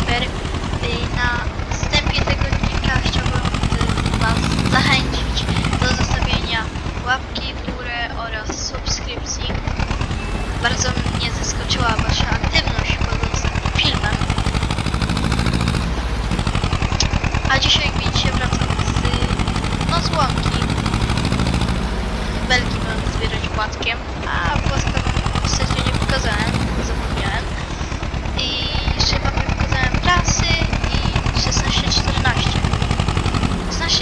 Kasper. Y, Na wstępie tego odcinka chciałbym y, Was zachęcić do zostawienia łapki w górę oraz subskrypcji. Bardzo mnie zaskoczyła Wasza aktywność pod ostatnim filmem. A dzisiaj widzicie wracam z, z łąki. Belki mam zbierać płatkiem, a płatka wstępnie nie pokazałem, zapomniałem. I jeszcze wam nie pokazałem trasy i 16-14. 16-14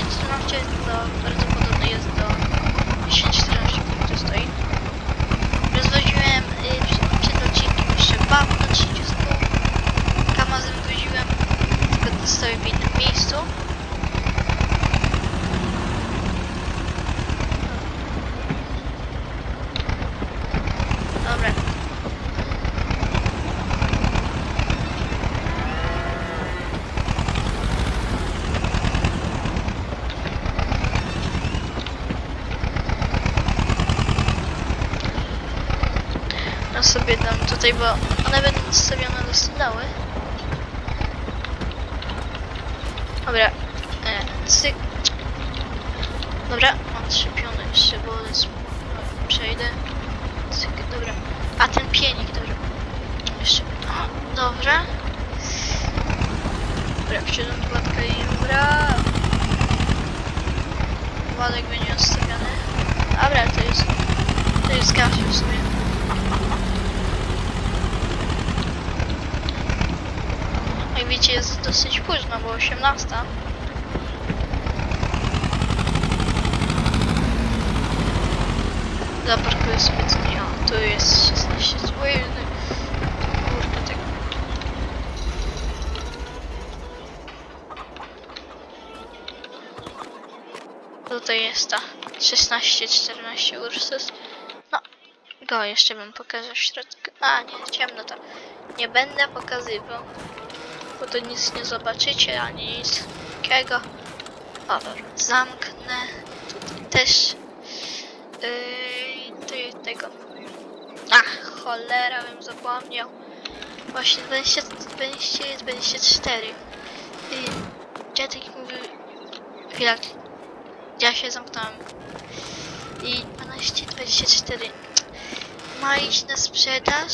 to bardzo podobne jest do 10-14, który tu stoi. Rozwoziłem y, przed, przed odcinkiem jeszcze bab na 30 Kamazem woziłem, tylko to stoi w innym miejscu. Dobra. Ja sobie dam tutaj, bo one będą ustawione do stodoły. Dobra. E, cyk. Dobra, mam trzy piony jeszcze, bo. Przejdę. Cyk, dobra. A ten pienik, dobra. Jeszcze. O, dobra. Dobra, wsiadam Władka i Jura. Władek będzie ustawiony. Dobra, to jest... To jest Gasiu w sumie. Widzicie jest dosyć późno, bo 18. Zaparkuję sobie co nie. Tu jest 16 złych. Kurde, tak. Tutaj jest ta 16-14 Ursus. No, go jeszcze bym pokazał w środku. A, nie, ciemno to. Nie będę pokazywał, bo to nic nie zobaczycie, ani nic takiego. Dobra, zamknę. Też. Yy, tego. Ach, cholera, bym zapomniał. Właśnie 20, 20 jest 24. Yy, dziadek mówił... Chwila. Ja się zamknąłem. I 12, 24. Ma iść na sprzedaż.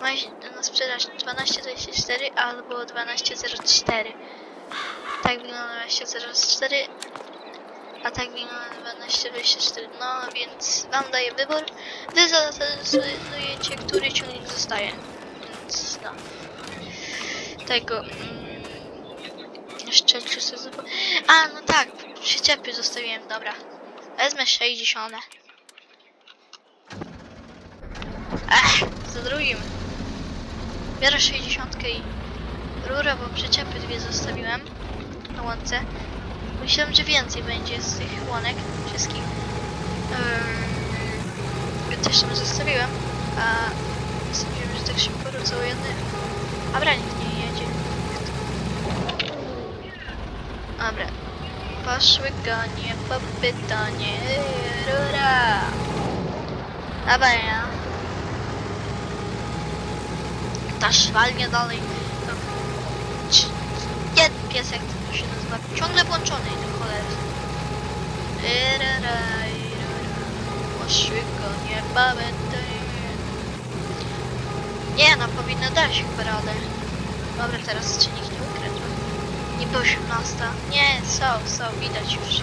Ma iść na sprzedaż 12.24 albo 12.04. Tak wygląda 12.04. A tak wygląda 12.24. No więc wam daję wybór. Wy zadecydujecie, który ciągnik zostaje. Więc no. Tego. Mm, jeszcze czy sobie zob- A no tak, przyczepy zostawiłem, dobra. Wezmę 60. Ech, za drugim. Biorę 60 i rurę, bo przyczepy dwie zostawiłem na łące. Myślałem, że więcej będzie z tych łonek wszystkich. Yy, też tam zostawiłem, a sądziłem, że tak szybko wrócą jedne. Dobra, nikt nie jedzie. Dobra. Poszły konie po pytanie. Rura. Dobra, ja. Ta szwalnia dalej. Cz- Nie, piesek to się nazywa. Ciągle włączony do cholery. Konie po pytanie. Nie, no powinno dać chyba radę. Dobra, teraz czy nikt nie ukradł. Niby 18. Nie, są, są, widać już.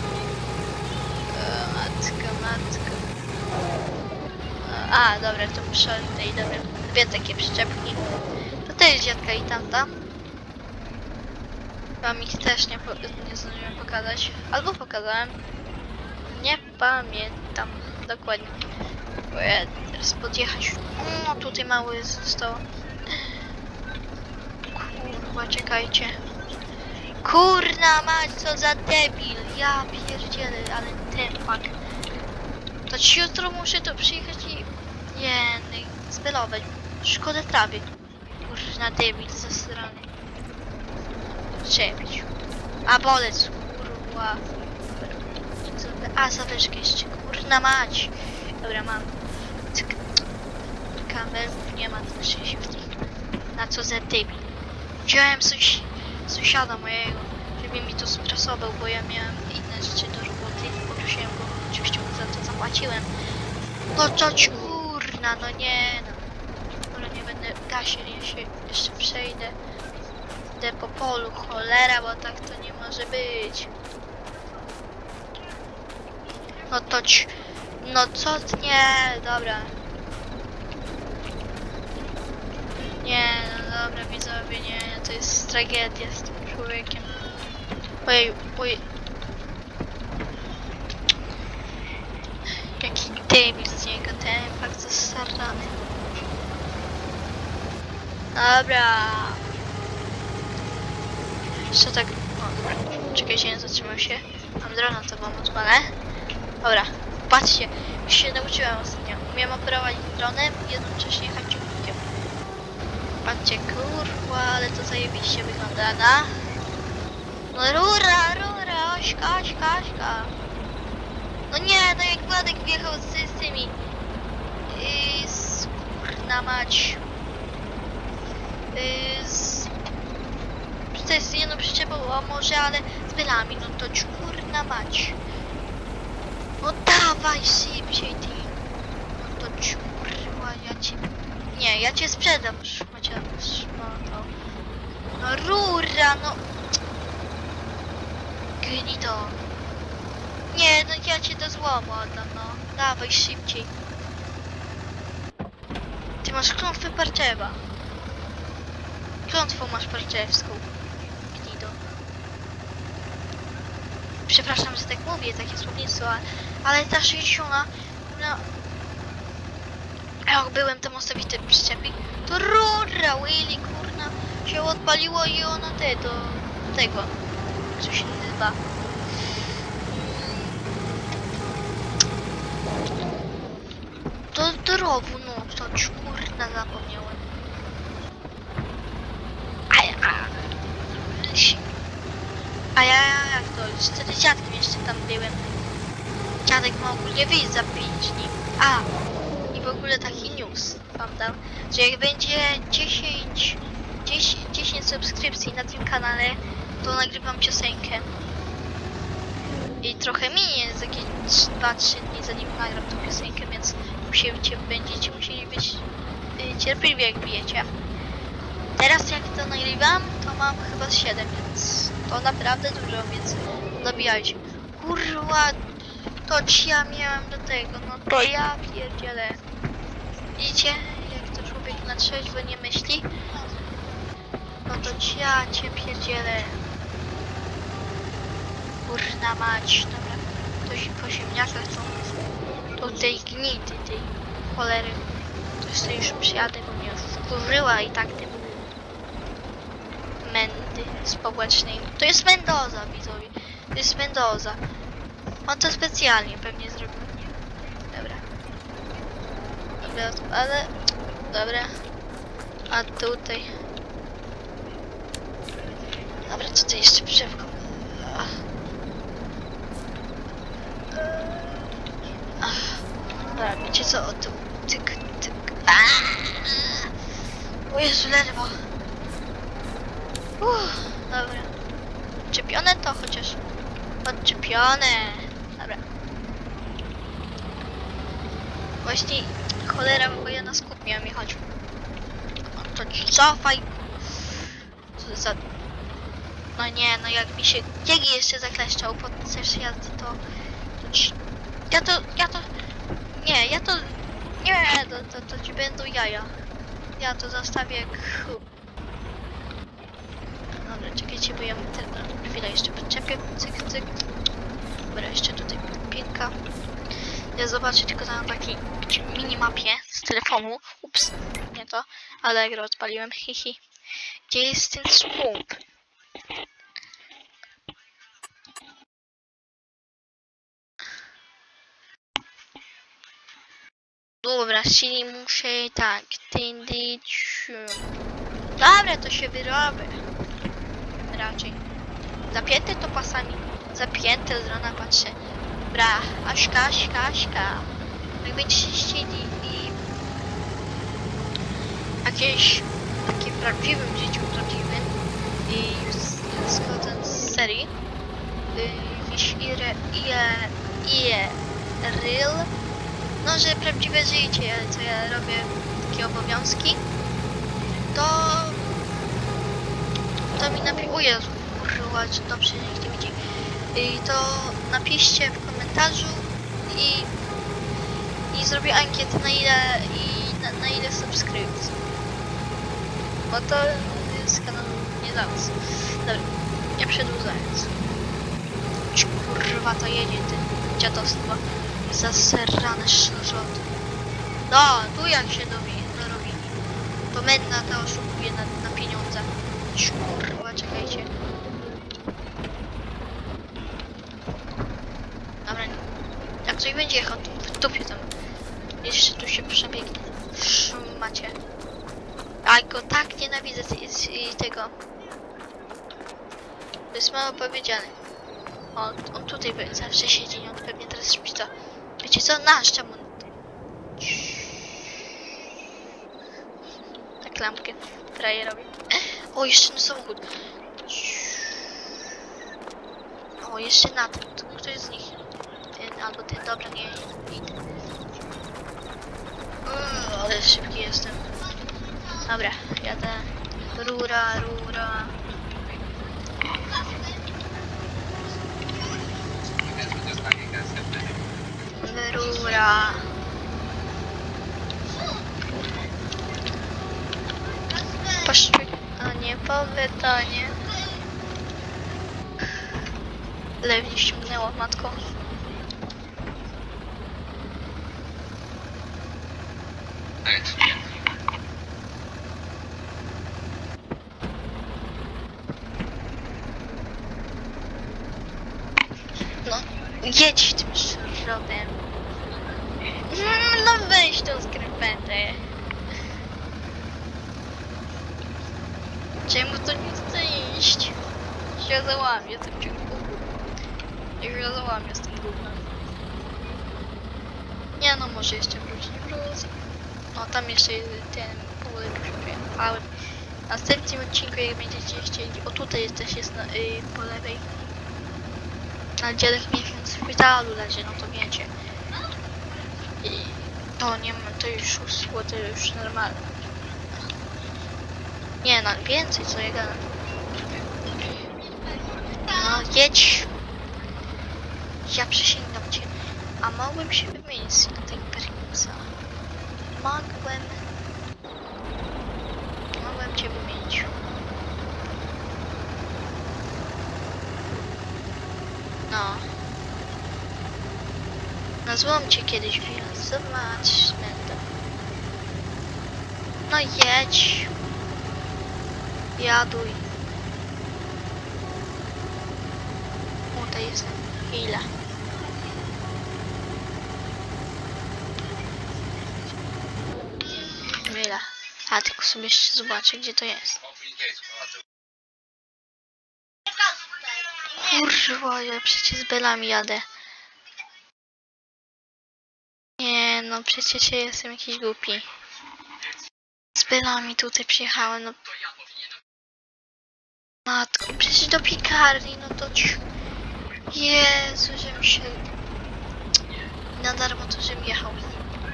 E, matka, matka. A, dobra, to muszę tutaj, dobra. Dwie takie przyczepki. To jest dziadka i tamta. Wam ich też nie, nie zdążyłem pokazać. Albo pokazałem. Nie pamiętam dokładnie. Bo ja teraz podjechać. No tutaj mały zostało. Kurwa, czekajcie. Kurna mać, co za debil. Ja pierdzielę, ale tempak. To ci jutro muszę tu przyjechać i... Nie, no i zbelować. Szkoda trawy. Kurna debil ze strony. Czepić. A bolec, kurwa. A, zawyżkę jeszcze, kurna mać. Dobra, mam. Cyk. Kabelów nie ma, to szczęście w tych. Na co za debil. Wziąłem sąsi sąsiada mojego, żeby mi to sprasował, bo ja miałem inne rzeczy do roboty. Poprosiłem go, oczywiście mu za to zapłaciłem. No to kurna, no nie ja się jeszcze przejdę. Idę po polu, cholera, bo tak to nie może być. No to ci... No co nie, dobra. Nie, no dobra, widzowie, nie, to jest tragedia z tym człowiekiem. Ojej, ojej. Jaki debil z niego, ten fakt zastarany. Dobra. Co tak... O, czekajcie, nie zatrzymał się. Mam drona, to wam odpalę. Dobra, patrzcie, już się nauczyłem ostatnio. Umiem operować dronem i jednocześnie ciągnikiem. Patrzcie, kurwa, ale to zajebiście wygląda, da? No rura, rura, ośka, ośka, ośka. No nie, no jak Władek wjechał z, tymi... Yy, z... Kurna mać. Yy, z... To jest jedną przyczepą, a może, ale z bylami, no to kurna mać. No dawaj szybciej ty. No to kurwa, ja cię... Nie, ja cię sprzedam, szmacia, szmato. No rura, no... Gnito. Nie, no ja cię do złomu oddam, no. Dawaj szybciej. Ty masz klątwę parczewa. Klątwą masz parczewską. Gnido. Przepraszam, że tak mówię, takie słownictwo, ale, ale ta 60, no... Jak byłem tam ostawity przyczepi, to rura, Willy, kurna, się odpaliło i ono te, do tego, co się nazywa. Do, do rowu, no, to kurna, zapomniałem. A, a, a ja jak to, z wtedy dziadkiem jeszcze tam byłem. Dziadek ma ogólnie wyjść za 5 dni. A, i w ogóle taki news wam dam, że jak będzie 10, 10, 10 subskrypcji na tym kanale, to nagrywam piosenkę. I trochę minie z jakieś 2-3 dni zanim nagram tą piosenkę, więc musicie, będziecie musieli być y, cierpliwi jak bijecie. Teraz jak to nagrywam, to mam chyba 7, więc to naprawdę dużo, więc dobijajcie. Kurwa, to ci ja miałem do tego, no to ja pierdzielę. Widzicie, jak to człowiek na trzeźwo nie myśli? No to ci ja cię pierdzielę. Kurna mać, dobra. To się po ziemniakach są. To tej gnity, tej cholery. To jeszcze już przyjadę, bo mnie wkurzyła i tak tym Mendy społecznej. To jest Mendoza, widzowie. To jest Mendoza. On to specjalnie pewnie zrobił. Nie. Dobra. Dobra, ale... Dobra. A tutaj... Dobra, co ty jeszcze przewką? Dobra, wiecie co? O tu... Tyk, tyk... O Jezu. Uff, dobra. Odczepione to chociaż. Odczepione. Dobra. Właśnie cholera, bo ja na skup miałem jechać. No to cofaj. Co za... No nie, no jak mi się biegi jeszcze zakleszczał podczas jazdy, to... to. Ja to, ja to... Nie, ja to... Nie, to, to, to ci będą jaja. Ja to zostawię jak... czekajcie, bo ja te, chwilę jeszcze podczepię, cyk, cyk. Dobra, jeszcze tutaj pinka. Ja zobaczę tylko na takiej minimapie z telefonu. Ups, nie to. Allegro odpaliłem, hihi. Gdzie jest ten słup? Dobra, czyli muszę tak, tędy. Dobra, to się wyrobię. Raczej. Zapięte to pasami. Zapięte z rana patrzę. Dobra, Aśka, Aśka, Aśka. Jak będziecie chcieli i jakieś takie prawdziwym życiu, prawdziwym i z- schodząc z serii, y, jeśli re, je, je, real, no że prawdziwe życie, co ja robię, takie obowiązki, to mi napi... O Jezu, kurwa, czy dobrze nikt nie widzi. I to napiszcie w komentarzu i i zrobię ankietę na ile i na, na ile subskrypcji. Bo to jest kanał nie dla was. Dobra, nie przedłużając. Kurwa to jedzie ty dziadostwo. Zaserane szroty. No, tu jak się dorobili. To to oszukuje na, na pieniądze. Kurwa, czekajcie. Dobra, jak coś będzie jechał, to w dupie tam. Jeszcze tu się przebiegnie. Macie. A go tak nienawidzę z, z, i tego. To jest mało powiedziane. O, on tutaj zawsze siedzi, on pewnie teraz szpica. Wiecie co? Nasz czemu? Tak lampkę frajerowi. O, jeszcze na samochód. O, jeszcze na ten. To Któryś z nich? Ten albo ten. Dobra, nie. Idę. Uuu, ale szybki jestem. Dobra, jadę. Rura, rura. Rura. Poszczuj. O nie, po betonie. Lewie ściągnęło matko. No, jedź tym. Mm, No weź tą skrępetę. Czemu to nie chce iść? Się załamie tym ciągu. Jak się załamie z tym gównem. Nie no, może jeszcze wróci, wróci. No tam jeszcze ten półek przyjechałem. W następnym odcinku, jak będziecie chcieli, o tutaj jest też jest na, y, po lewej. Na dziadek miesiąc w szpitalu leży, no to wiecie. I to nie ma, to już usło, to już normalne. Nie no, więcej co gadam. No jedź. Ja przysięgam cię. A mogłem się wymienić z Perkinsa. Mogłem. Mogłem cię wymienić. No. Nazwałam cię kiedyś Will. Zobaczmy to. No jedź. Jaduj. To jest chwila. Chwila. A tylko sobie jeszcze zobaczę, gdzie to jest. Kurwa, ja przecież z belami jadę. Nie, no przecież ja jestem jakiś głupi. Z belami tutaj przyjechałem, no. Matko, przecież do piekarni, no to ci... Jezu, żebym się... Na darmo to, żebym jechał.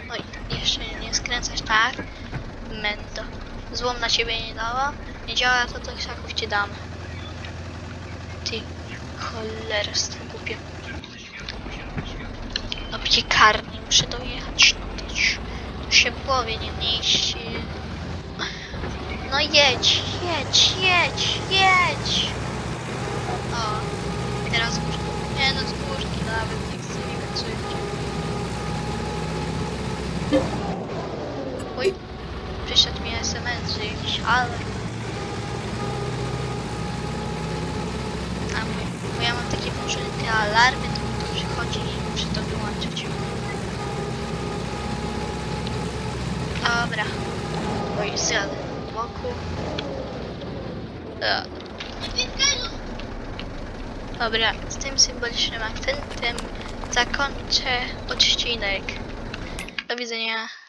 No i jeszcze nie skręcać, tak? Mendo. Złom na ciebie nie dała. Nie działa, to tak krzaków ci dam. Ty, cholera, z tym głupie. Do piekarni muszę dojechać, no to, ci- to się w głowie nie mieści. No jedź, jedź, jedź, jedź! O, teraz górki. Nie no, z górki nawet nie chcę, co idzie. Oj, przyszedł mi SMS, że jakiś alarm. A mój, bo ja mam takie włączone te alarmy, to mi to przychodzi i muszę to wyłączyć. Dobra. Oj, zjadę wokół. E, Dobra, z tym symbolicznym akcentem zakończę odcinek. Do widzenia.